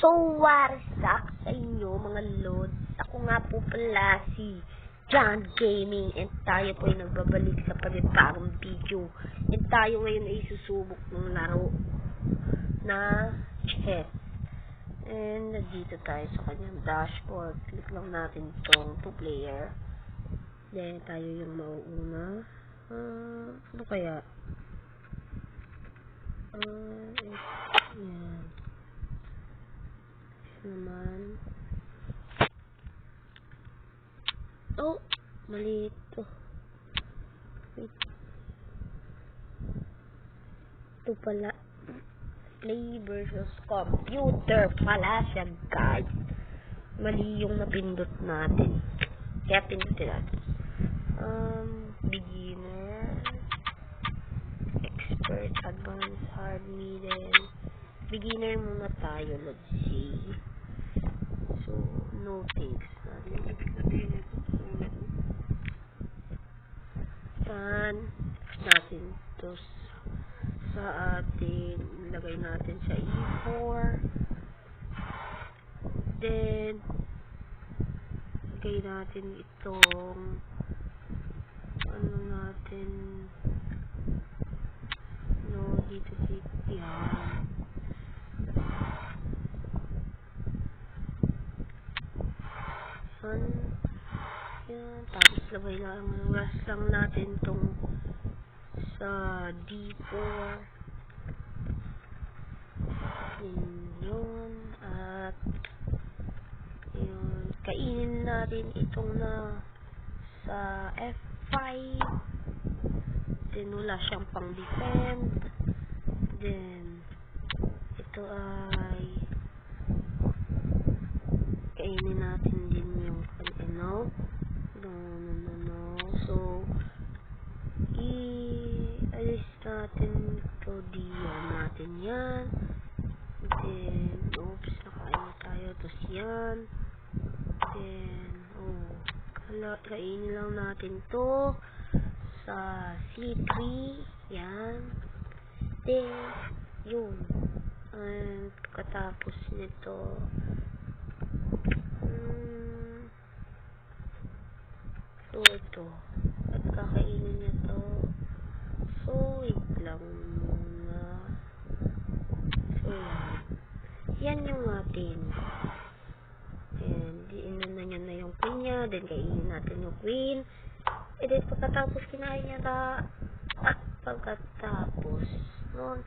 So, warsak sa inyo mga lods. Ako nga po pala si John Gaming and tayo po ay nagbabalik sa panibagong video. And tayo ngayon ay susubok ng laro na chess. And nandito tayo sa kanyang dashboard. Click lang natin itong two player. Then tayo yung mauuna. Ah, ano kaya? Ah, eh, yan naman. Oh, mali ito. Wait. Ito pala. Play versus computer pala siya, guys. Mali yung napindot natin. Kaya pindutin natin. Um, beginner, expert, advanced, hard, middle. Beginner muna tayo, let's see. No thanks. Yan. Natin to sa ating, lagay natin sa E4. Then, lagay natin itong, ano natin, no, dito, dito, yan. Yan. Lagay lang, rush lang natin tong sa D4. Yun, yun. At yun. Kainin natin itong na sa F5. Then wala siyang pang defend. Then ito ay kainin natin din yung ano no no no no so i-alis natin ito diyan natin yan then oops nakain na tayo tapos yan then oh kainin lang natin to sa C3 yan then yun and katapos nito Hmm. So, ito. At kakainin niya to. Lang muna. So, yan. Yung atin. And, diinan na niya na yung queen niya. Then, kainin natin yung queen. And then, pagkatapos kinain niya ta. At pagkatapos, nun,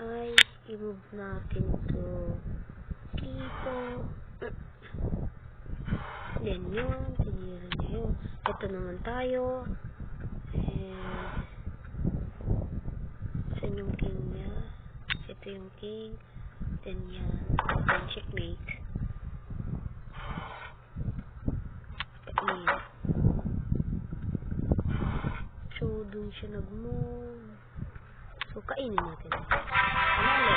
ay, i-move natin to dito. Then yun, tinira niya yun. Ito naman tayo. And, saan yung king niya? Ito yung king. Then yan. Then checkmate. Kain. So, dun siya nag-move. So, kainin natin. Panalo.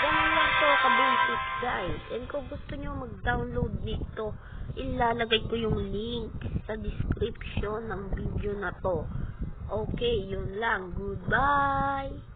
Ganun lang to ka-basic guys. And kung gusto nyo mag-download nito, ilalagay ko yung link sa description ng video na to. Okay, yun lang. Goodbye!